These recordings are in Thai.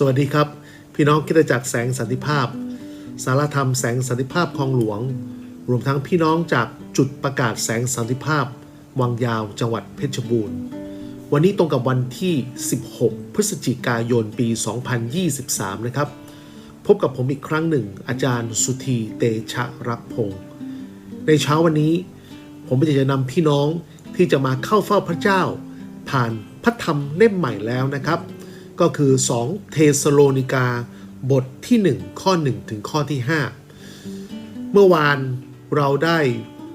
สวัสดีครับ พี่น้องคิดจักแสงสันติภาพ สารธรรมแสงสันติภาพคลองหลวง รวมทั้งพี่น้องจากจุดประกาศแสงสันติภาพ วังยาวจังหวัดเพชรบูรณ์ วันนี้ตรงกับวันที่ 16 พฤศจิกายนปี 2023 นะครับ พบกับผมอีกครั้งหนึ่ง อาจารย์สุธีเตชะรักพงศ์ในเช้าวันนี้ ผมอยากจะนำพี่น้องที่จะมาเข้าเฝ้าพระเจ้า ผ่านพระธรรมเล่มใหม่แล้วนะครับ ก็คือ 2 เทสโลนิกา บทที่ 1 ข้อ 1 ถึงข้อที่ 5 เมื่อวานเราได้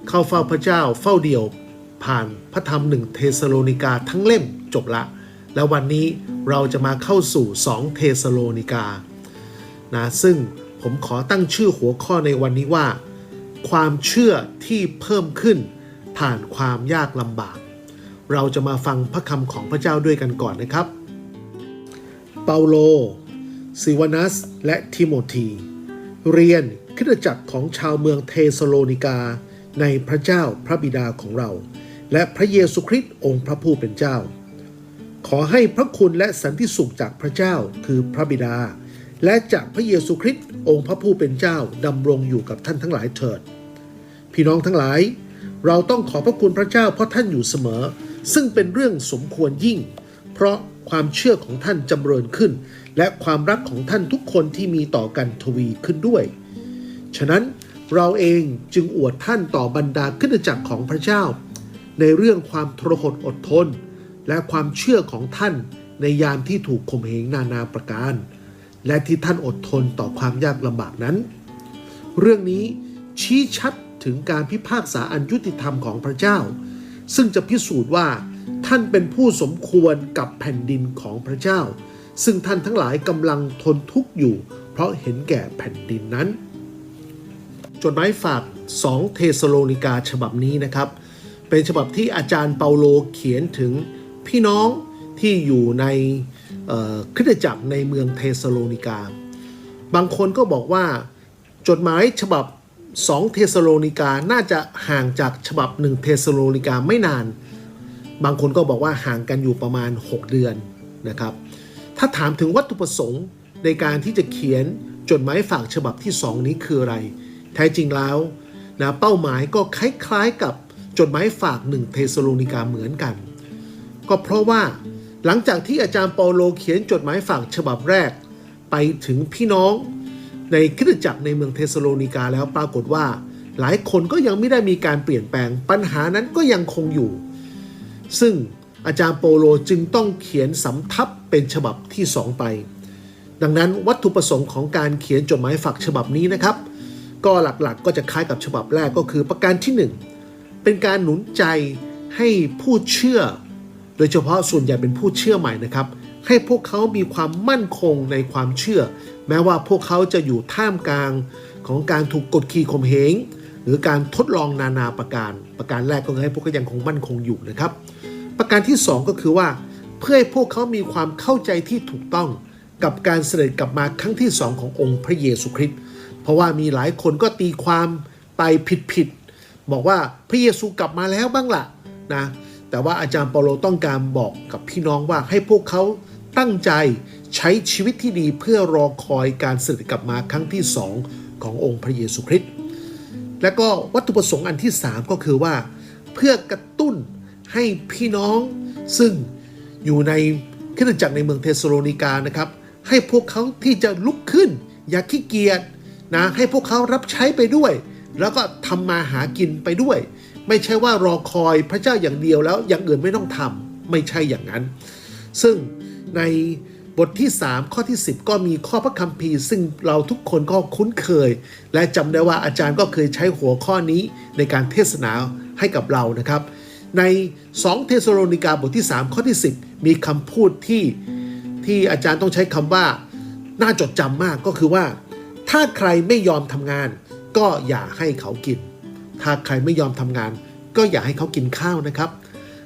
เข้าเฝ้าพระเจ้าเฝ้าเดี่ยวผ่านพระธรรมหนึ่งเทสโลนิกาทั้งเล่มจบละ แล้ววันนี้เราจะมาเข้าสู่ 2 เทสโลนิกานะซึ่งผมขอตั้งชื่อหัวข้อในวันนี้ว่า ความเชื่อที่เพิ่มขึ้นผ่านความยากลำบาก เราจะมาฟังพระคำของพระเจ้าด้วยกันก่อนนะครับ เปาโลซิวานัส และทิโมธี เรียนคริสตจักรของชาวเมืองเทสโลนิกา ในพระเจ้าพระบิดาของเรา และพระเยซูคริสต์องค์พระผู้เป็นเจ้า ขอให้พระคุณและสันติสุขจากพระเจ้าคือพระบิดา และจากพระเยซูคริสต์องค์พระผู้เป็นเจ้าดำรงอยู่กับท่านทั้งหลายเถิด พี่น้องทั้งหลาย เราต้องขอพระคุณพระเจ้าเพราะท่านอยู่เสมอ ซึ่งเป็นเรื่องสมควรยิ่ง เพราะ ความเชื่อของท่านจำเริญขึ้น และความรักของท่านทุกคนที่มีต่อกันทวีขึ้นด้วย ฉะนั้นเราเองจึงอวดท่านต่อบรรดาขึ้นจักรของพระเจ้า ในเรื่องความทรหดอดทน และความเชื่อของท่านในยามที่ถูกข่มเหงนานาประการ และที่ท่านอดทนต่อความยากลำบากนั้น เรื่องนี้ชี้ชัดถึงการพิพากษาอันยุติธรรมของพระเจ้า ซึ่งจะพิสูจน์ว่า ท่านเป็นผู้สมควรกับแผ่นดินของพระเจ้า ซึ่งท่านทั้งหลายกำลังทนทุกข์อยู่ เพราะเห็นแก่แผ่นดินนั้น จดหมายฝาก 2 เทสโลนิกาฉบับนี้นะครับ เป็นฉบับที่อาจารย์เปาโลเขียนถึงพี่น้องที่อยู่ในคริสตจักรในเมืองเทสโลนิกา บางคนก็บอกว่าจดหมายฉบับ 2 เทสโลนิกาน่าจะห่างจากฉบับ 1 เทสโลนิกาไม่นาน บางคนก็บอกว่าห่างกันอยู่ประมาณ 6 เดือนนะครับ ถ้าถามถึงวัตถุประสงค์ในการที่จะเขียนจดหมายฝากฉบับที่ 2 นี้คืออะไร แท้จริงแล้วนะเป้าหมายก็คล้ายๆกับจดหมายฝาก1เทสโลนิกาเหมือนกัน ก็เพราะว่าหลังจากที่อาจารย์เปาโลเขียนจดหมายฝากฉบับแรก ไปถึงพี่น้องในคริสตจักรในเมืองเทสโลนิกาแล้วปรากฏว่า หลายคนก็ยังไม่ได้มีการเปลี่ยนแปลงปัญหานั้นก็ยังคงอยู่ ซึ่งอาจารย์โปโลจึงต้องเขียนสำทับเป็นฉบับที่ 2 ไป ดังนั้นวัตถุประสงค์ของการเขียนจดหมายฝากฉบับนี้นะครับ ก็หลักๆก็จะคล้ายกับฉบับแรกก็คือประการที่ 1 เป็นการหนุนใจให้ผู้เชื่อ โดยเฉพาะส่วนใหญ่เป็นผู้เชื่อใหม่นะครับ ให้พวกเขามีความมั่นคงในความเชื่อ แม้ว่าพวกเขาจะอยู่ท่ามกลางของการถูกกดขี่ข่มเหงหรือการทดลองนานาประการ ประการแรกก็คือให้พวกเขายังคงมั่นคงอยู่นะครับ ประการที่ 2 ก็คือว่า เพื่อให้พวกเขามีความเข้าใจที่ถูกต้องกับการเสด็จกลับมาครั้งที่2ขององค์พระเยซูคริสต์เพราะว่ามีหลายคนก็ตีความไปผิดๆบอกว่าพระเยซูกลับมาแล้วบ้างล่ะนะแต่ว่าอาจารย์เปาโลต้องการบอกกับพี่น้องว่าให้พวกเขาตั้งใจใช้ชีวิตที่ดีเพื่อรอคอยการเสด็จกลับมาครั้งที่2ขององค์พระเยซูคริสต์และก็วัตถุประสงค์อันที่ 3 ก็คือว่า เพื่อกระตุ้น ให้พี่น้องซึ่งอยู่ในคริสตจักรในเมืองเทสโลนิกานะครับ ให้พวกเขาที่จะลุกขึ้น อย่าขี้เกียจนะให้พวกเขารับใช้ไปด้วย แล้วก็ทำมาหากินไปด้วย ไม่ใช่ว่ารอคอยพระเจ้าอย่างเดียวแล้วอย่างอื่นไม่ต้องทำไม่ใช่อย่างนั้น ซึ่งในบทที่ 3 ข้อที่ 10 ก็มีข้อพระคัมภีร์ ซึ่งเราทุกคนก็คุ้นเคย และจำได้ว่าอาจารย์ก็เคยใช้หัวข้อนี้ในการเทศนาให้กับเรานะครับ ใน 2 เทสโลนิกาบทที่ 3 ข้อที่ 10 มีคำพูดที่ที่อาจารย์ต้องใช้คำว่า น่าจดจำมากก็คือว่า ถ้าใครไม่ยอมทำงาน ก็อย่าให้เขากิน ถ้าใครไม่ยอมทำงาน ก็อย่าให้เขากินข้าวนะครับ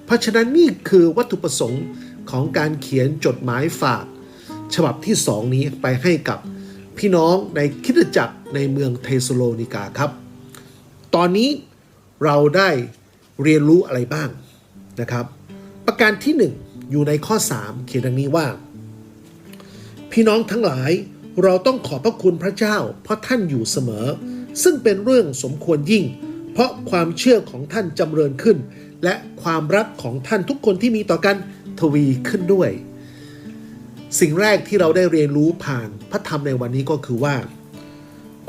เพราะฉะนั้นนี่คือวัตถุประสงค์ของการเขียนจดหมายฝาก ฉบับที่ 2 นี้ไปให้กับพี่น้องในคริสตจักรในเมืองเทสโลนิกาครับ ตอนนี้เราได้ เรียนรู้อะไรบ้างนะครับ ประการที่ 1 อยู่ในข้อ 3 เขียนดังนี้ว่าพพี่น้องทั้งหลายเราต้องขอบพระคุณพระเจ้า เพราะท่านอยู่เสมอ ซึ่งเป็นเรื่องสมควรยิ่ง เพราะความเชื่อของท่านจำเริญขึ้น และความรักของท่านทุกคนที่มีต่อกันทวีขึ้นด้วย สิ่งแรกที่เราได้เรียนรู้ผ่านพระธรรมในวันนี้ก็คือว่า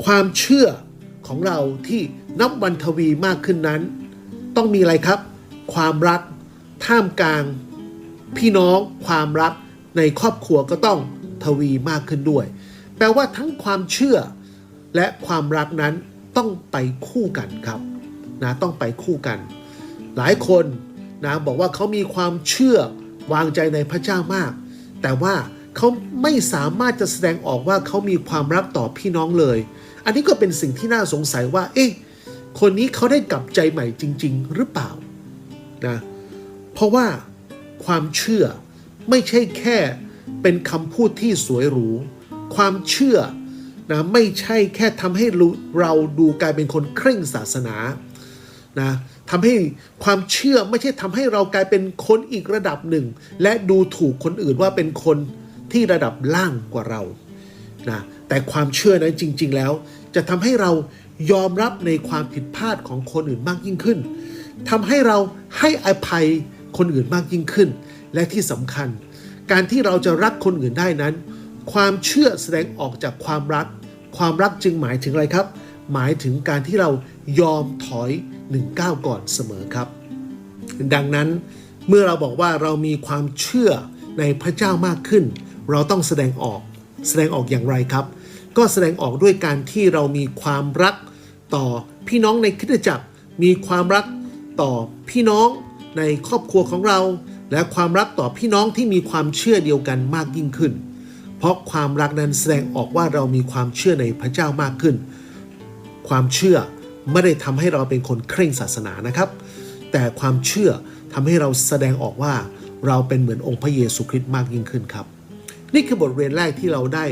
ความเชื่อของเราที่นับวันทวีมากขึ้นนั้น ต้องมีอะไรครับ ความรักท่ามกลาง พี่น้องความรักในครอบครัวก็ต้องทวีมากขึ้นด้วย แปลว่าทั้งความเชื่อและความรักนั้นต้องไปคู่กันครับนะต้องไปคู่กัน หลายคนนะบอกว่าเขามีความเชื่อวางใจในพระเจ้ามาก แต่ว่าเขาไม่สามารถจะแสดงออกว่าเขามีความรักต่อพี่น้องเลย อันนี้ก็เป็นสิ่งที่น่าสงสัยว่า เอ๊ะ คนนี้เขาได้กลับใจใหม่จริง ๆ หรือเปล่านะเพราะว่าความเชื่อไม่ใช่แค่เป็นคำพูดที่สวยหรู ความเชื่อนะไม่ใช่แค่ทำให้เราดูกลายเป็นคนเคร่งศาสนานะทำให้ความเชื่อไม่ใช่ทำให้เรากลายเป็นคนอีกระดับหนึ่ง และดูถูกคนอื่นว่าเป็นคนที่ระดับล่างกว่าเรานะแต่ความเชื่อนั้นจริง ๆ แล้ว จะทำให้เรา ยอมรับในความผิดพลาดของคนอื่นมากยิ่งขึ้นทำให้เราให้อภัยคนอื่นมากยิ่งขึ้น และที่สำคัญ การที่เราจะรักคนอื่นได้นั้น ความเชื่อแสดงออกจากความรัก ความรักจึงหมายถึงอะไรครับ หมายถึงการที่เรายอมถอยหนึ่งก้าวก่อนเสมอครับ ดังนั้นเมื่อเราบอกว่าเรามีความเชื่อในพระเจ้ามากขึ้น เราต้องแสดงออกแสดงออกอย่างไรครับ ก็แสดงออกด้วยการที่เรามีความรัก ต่อพี่น้องในคริสตจักร มีความรักต่อพี่น้องในครอบครัวของเรา และความรักต่อพี่น้องที่มีความเชื่อเดียวกันมากยิ่งขึ้น เพราะความรักนั้นแสดงออกว่าเรามีความเชื่อในพระเจ้ามากขึ้น ความเชื่อไม่ได้ทำให้เราเป็นคนเคร่งศาสนานะครับ แต่ความเชื่อทำให้เราแสดงออกว่าเราเป็นเหมือนองค์พระเยซูคริสต์มากยิ่งขึ้นครับ นี่คือบทเรียนแรกที่เราได้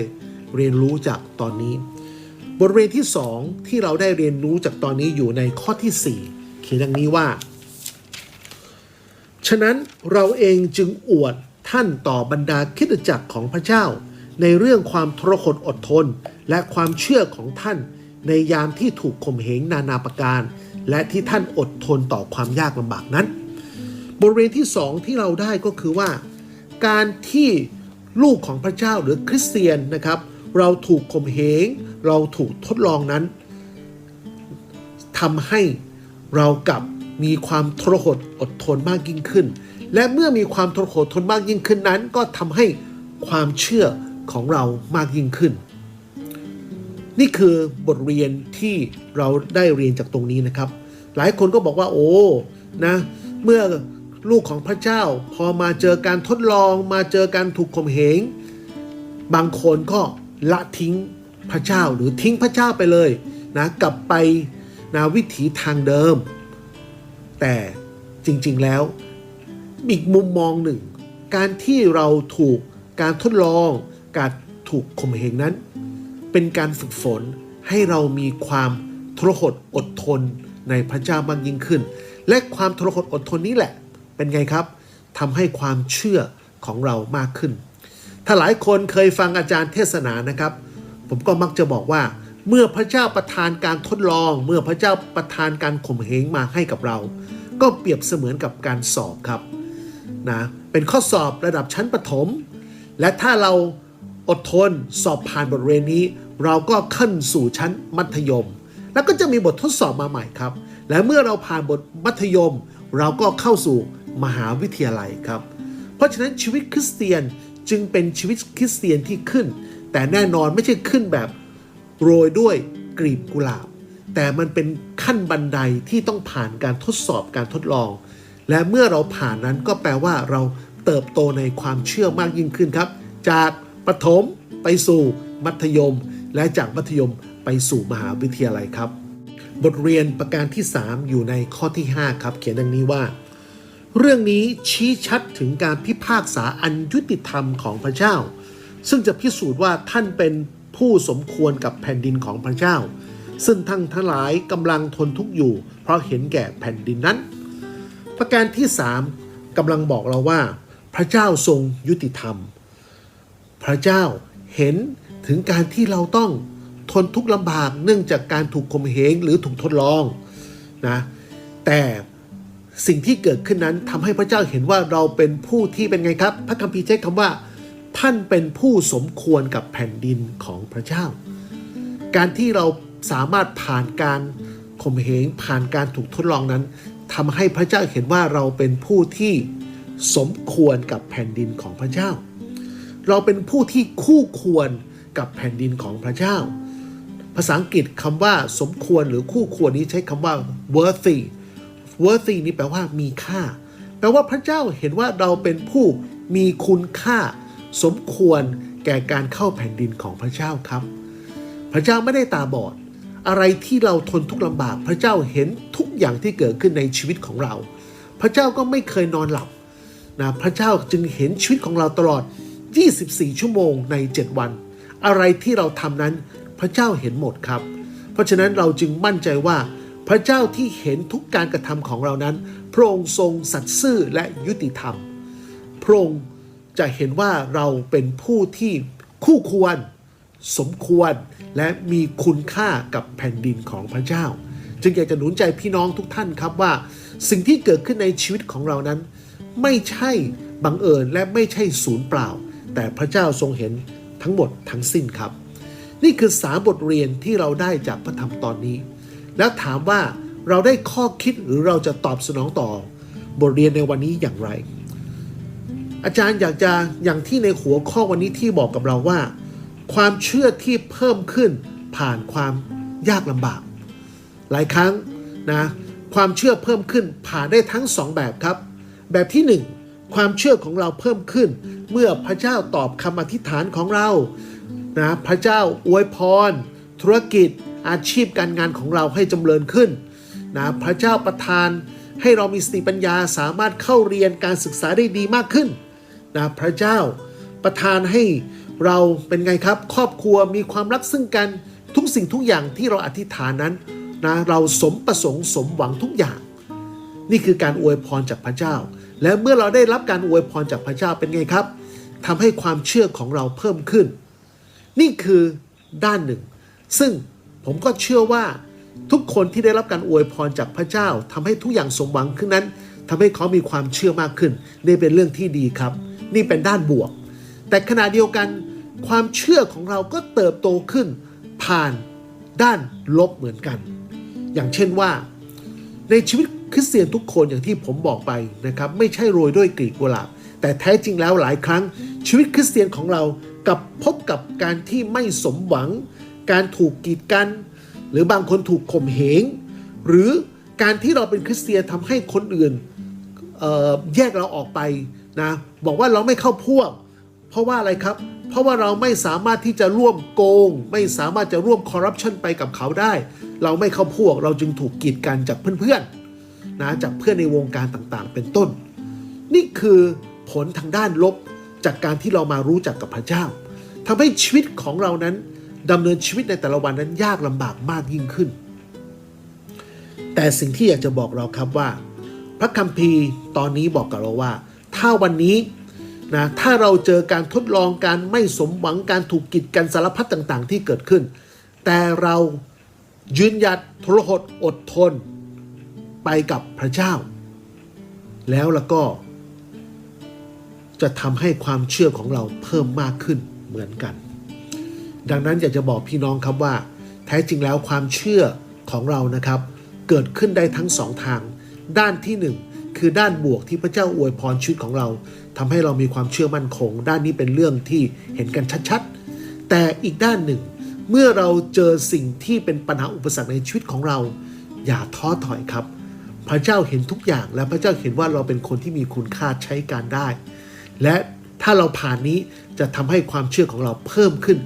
เรียนรู้จากตอนนี้ บทเรียนที่สองที่เราได้เรียนรู้จากตอนนี้อยู่ในข้อที่ 4 เขียนดังนี้ว่า ฉะนั้นเราเองจึงอวดท่านต่อบรรดาคิดจักรของพระเจ้า ในเรื่องความทรหดอดทน และความเชื่อของท่าน ในยามที่ถูกข่มเหงนานาประการ และที่ท่านอดทนต่อความยากลำบากนั้น บทเรียนที่สองที่เราได้ก็คือว่า การที่ลูกของพระเจ้าหรือคริสเตียนนะครับ เราถูกข่มเหง เราถูกทดลองนั้นทำให้เรากับมีความทรหดอดทนมากยิ่งขึ้น และเมื่อมีความทรหดทนมากยิ่งขึ้นนั้น ก็ทำให้ความเชื่อของเรามากยิ่งขึ้น นี่คือบทเรียนที่เราได้เรียนจากตรงนี้นะครับ หลายคนก็บอกว่าโอ้นะ เมื่อลูกของพระเจ้า พอมาเจอการทดลอง มาเจอการถูกข่มเหง บางคนก็ ละทิ้งพระเจ้าหรือทิ้งพระเจ้าไปเลยนะกลับไปนะวิถีทางเดิม แต่จริงๆแล้วอีกมุมมองหนึ่ง การที่เราถูกการทดลอง การถูกข่มเหงนั้น เป็นการฝึกฝนให้เรามีความทรหดอดทนในพระเจ้ามากยิ่งขึ้น และความทรหดอดทนนี้แหละ เป็นไงครับทำให้ความเชื่อของเรามากขึ้น ถ้าหลายคนเคยฟังอาจารย์เทศนานะครับ ผมก็มักจะบอกว่า เมื่อพระเจ้าประทานการทดลอง เมื่อพระเจ้าประทานการข่มเหงมาให้กับเรา ก็เปรียบเสมือนกับการสอบครับนะเป็นข้อสอบระดับชั้นประถม และถ้าเราอดทนสอบผ่านบทเรียนนี้ เราก็ขึ้นสู่ชั้นมัธยม แล้วก็จะมีบททดสอบมาใหม่ครับ และเมื่อเราผ่านบทมัธยม เราก็เข้าสู่มหาวิทยาลัยครับ เพราะฉะนั้นชีวิตคริสเตียน จึงเป็นชีวิตคริสเตียนที่ขึ้น แต่แน่นอนไม่ใช่ขึ้นแบบโรยด้วยกลีบกุหลาบ แต่มันเป็นขั้นบันไดที่ต้องผ่านการทดสอบการทดลอง และเมื่อเราผ่านนั้นก็แปลว่าเราเติบโตในความเชื่อมากยิ่งขึ้นครับ จากประถมไปสู่มัธยม และจากมัธยมไปสู่มหาวิทยาลัยครับ บทเรียนประการที่ 3 อยู่ในข้อที่ 5 ครับ เขียนดังนี้ว่า เรื่องนี้ชี้ชัดถึงการพิพากษาอันยุติธรรมของพระเจ้า ซึ่งจะพิสูจน์ว่าท่านเป็นผู้สมควรกับแผ่นดินของพระเจ้า ซึ่งทั้งทั้งหลายกำลังทนทุกข์อยู่ เพราะเห็นแก่แผ่นดินนั้น ประการที่3กำลังบอกเราว่า พระเจ้าทรงยุติธรรม พระเจ้าเห็นถึงการที่เราต้องทนทุกข์ลำบากเนื่องจากการถูกข่มเหงหรือถูกทดลองนะแต่ สิ่งที่เกิดขึ้นนั้นทำให้พระเจ้าเห็นว่าเราเป็นผู้ที่เป็นไงครับ พระคัมภีร์ใช้คำว่า ท่านเป็นผู้สมควรกับแผ่นดินของพระเจ้า การที่เราสามารถผ่านการข่มเหงผ่านการถูกทดลองนั้นทำให้พระเจ้าเห็นว่าเราเป็นผู้ที่สมควรกับแผ่นดินของพระเจ้า เราเป็นผู้ที่คู่ควรกับแผ่นดินของพระเจ้า ภาษาอังกฤษคำว่าสมควรหรือคู่ควรนี้ใช้คำว่า worthy worthy นี่แปลว่ามีค่า แปลว่าพระเจ้าเห็นว่าเราเป็นผู้มีคุณค่า สมควรแก่การเข้าแผ่นดินของพระเจ้าครับ พระเจ้าไม่ได้ตาบอด อะไรที่เราทนทุกข์ลำบาก พระเจ้าเห็นทุกอย่างที่เกิดขึ้นในชีวิตของเรา พระเจ้าก็ไม่เคยนอนหลับนะพระเจ้าจึงเห็นชีวิตของเราตลอด 24 ชั่วโมงใน 7 วัน อะไรที่เราทำนั้นพระเจ้าเห็นหมดครับ เพราะฉะนั้นเราจึงมั่นใจว่า พระเจ้าที่เห็นทุกการกระทำของเรานั้น พระองค์ทรงสัตย์ซื่อและยุติธรรม พระองค์จะเห็นว่าเราเป็นผู้ที่คู่ควร สมควรและมีคุณค่ากับแผ่นดินของพระเจ้า จึงอยากจะหนุนใจพี่น้องทุกท่านครับว่า สิ่งที่เกิดขึ้นในชีวิตของเรานั้น ไม่ใช่บังเอิญและไม่ใช่ศูนย์เปล่า แต่พระเจ้าทรงเห็นทั้งหมดทั้งสิ้นครับ นี่คือสามบทเรียนที่เราได้จากพระธรรมตอนนี้ แล้วถามว่าเราได้ข้อคิดหรือเราจะตอบสนองต่อบทเรียนในวันนี้อย่างไร อาจารย์อยากจะอย่างที่ในหัวข้อวันนี้ที่บอกกับเราว่า ความเชื่อที่เพิ่มขึ้นผ่านความยากลำบาก หลายครั้งนะความเชื่อเพิ่มขึ้นผ่านได้ทั้งสองแบบครับ แบบที่หนึ่งความเชื่อของเราเพิ่มขึ้น เมื่อพระเจ้าตอบคำอธิษฐานของเรานะพระเจ้าอวยพร ธุรกิจ อาชีพการงานของเราให้จำเริญขึ้นนะพระเจ้าประทานให้เรามีสติปัญญาสามารถเข้าเรียนการศึกษาได้ดีมากขึ้นนะพระเจ้าประทานให้เราเป็นไงครับ ครอบครัวมีความรักซึ่งกันทุกสิ่งทุกอย่างที่เราอธิษฐานนั้นนะเราสมประสงค์สมหวังทุกอย่าง นี่คือการอวยพรจากพระเจ้า และเมื่อเราได้รับการอวยพรจากพระเจ้าเป็นไงครับทำให้ความเชื่อของเราเพิ่มขึ้น นี่คือด้านหนึ่ง ซึ่ง ผมก็เชื่อว่าทุกคนที่ได้รับการอวยพรจากพระเจ้าทำให้ทุกอย่างสมหวังขึ้นนั้นทำให้เขามีความเชื่อมากขึ้น นี่เป็นเรื่องที่ดีครับ นี่เป็นด้านบวก แต่ขณะเดียวกันความเชื่อของเราก็เติบโตขึ้น ผ่านด้านลบเหมือนกัน อย่างเช่นว่า ในชีวิตคริสเตียนทุกคนอย่างที่ผมบอกไปนะครับไม่ใช่โรยด้วยกลีบกุหลาบแต่แท้จริงแล้วหลายครั้งชีวิตคริสเตียนของเรากับพบกับการที่ไม่สมหวัง การถูกกีดกัน หรือบางคนถูกข่มเหง หรือการที่เราเป็นคริสเตียนทำให้คนอื่นแยกเราออกไปนะบอกว่าเราไม่เข้าพวก เพราะว่าอะไรครับ เพราะว่าเราไม่สามารถที่จะร่วมโกง ไม่สามารถจะร่วมคอร์รัปชันไปกับเขาได้ เราไม่เข้าพวกเราจึงถูกกีดกันจากเพื่อนๆนะจากเพื่อนในวงการต่างๆ เป็นต้น นี่คือผลทางด้านลบจากการที่เรามารู้จักกับพระเจ้าทำให้ชีวิตของเรานั้น ดำเนินชีวิตในแต่ละวันนั้นยากลำบากมากยิ่งขึ้น แต่สิ่งที่อยากจะบอกเราครับว่า พระคัมภีร์ตอนนี้บอกกับเราว่า ถ้าวันนี้นะถ้าเราเจอการทดลองการไม่สมหวังการถูกกีดกันสารพัดต่างๆ ที่เกิดขึ้น แต่เรายืนหยัดทรหดอดทน ไปกับพระเจ้า แล้วแล้วก็ จะทำให้ความเชื่อของเราเพิ่มมากขึ้นเหมือนกัน ดังนั้นอยากจะบอกพี่น้องครับว่า แท้จริงแล้วความเชื่อของเรานะครับ เกิดขึ้นได้ทั้งสองทาง ด้านที่หนึ่งคือด้านบวกที่พระเจ้าอวยพรชีวิตของเราทำให้เรามีความเชื่อมั่นคง ด้านนี้เป็นเรื่องที่เห็นกันชัดๆ แต่อีกด้านหนึ่ง เมื่อเราเจอสิ่งที่เป็นปัญหาอุปสรรคในชีวิตของเรา อย่าท้อถอยครับ พระเจ้าเห็นทุกอย่าง และพระเจ้าเห็นว่าเราเป็นคนที่มีคุณค่าใช้การได้ และถ้าเราผ่านนี้จะทำให้ความเชื่อของเราเพิ่มขึ้น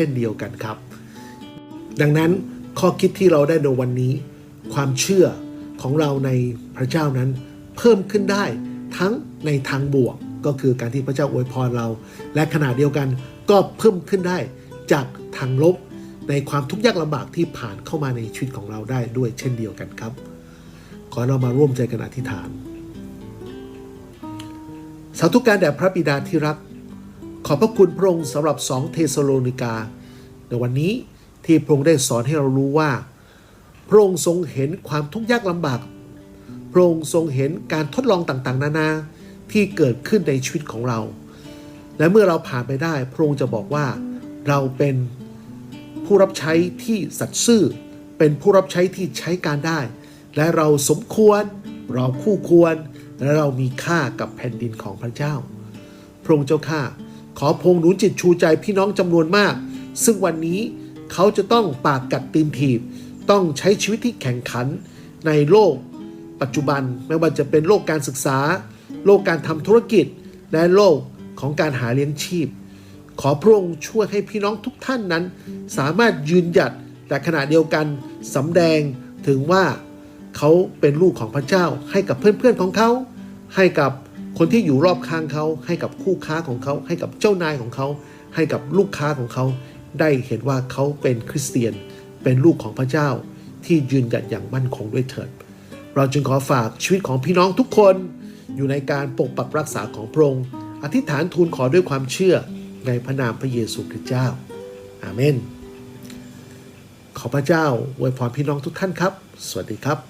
ช่นเดียวกันครับ ดังนั้นข้อคิดที่เราได้ในวันนี้ ความเชื่อของเราในพระเจ้านั้นเพิ่มขึ้นได้ทั้งในทางบวกก็คือการที่พระเจ้าอวยพรเรา และขณะเดียวกันก็เพิ่มขึ้นได้จากทางลบในความทุกข์ยากลำบากที่ผ่านเข้ามาในชีวิตของเราได้ด้วยเช่นเดียวกันครับ ขอเรามาร่วมใจกันอธิษฐาน สาธุการแด่พระบิดาที่รัก ขอบพระคุณพระองค์สำหรับสองเทสโลนิกา ในวันนี้ที่พระองค์ได้สอนให้เรารู้ว่า พระองค์ทรงเห็นความทุกข์ยากลำบาก พระองค์ทรงเห็นการทดลองต่างๆ นานาที่เกิดขึ้นในชีวิตของเรา และเมื่อเราผ่านไปได้ พระองค์จะบอกว่าเราเป็นผู้รับใช้ที่สัตย์ซื่อ เป็นผู้รับใช้ที่ใช้การได้ และเราสมควร เราคู่ควร และเรามีค่ากับแผ่นดินของพระเจ้า พระองค์เจ้าข้า ขอพงหนุนจิตชูใจพี่น้องจำนวนมาก ซึ่งวันนี้เขาจะต้องปากกัดตีนถีบ ต้องใช้ชีวิตที่แข่งขัน ในโลก ปัจจุบันไม่ว่าจะเป็นโลกการศึกษา โลกการทำธุรกิจ และโลกของการหาเลี้ยงชีพ ขอพระองค์ช่วยให้พี่น้องทุกท่านนั้น สามารถยืนหยัดแต่ขณะเดียวกันสำแดงถึงว่าเขาเป็นลูกของพระเจ้าให้กับเพื่อนๆของเขา ให้กับ คนที่อยู่รอบข้างเขา ให้กับคู่ค้าของเขา ให้กับเจ้านายของเขา ให้กับลูกค้าของเขา ได้เห็นว่าเขาเป็นคริสเตียน เป็นลูกของพระเจ้า ที่ยืนหยัดอย่างมั่นคงด้วยเถิด เราจึงขอฝากชีวิตของพี่น้องทุกคน อยู่ในการปกปักรักษาของพระองค์ อธิษฐานทูลขอด้วยความเชื่อในพระนามพระเยซูคริสต์เจ้า อาเมน ขอพระเจ้าอวยพรพี่น้องทุกท่านครับ สวัสดีครับ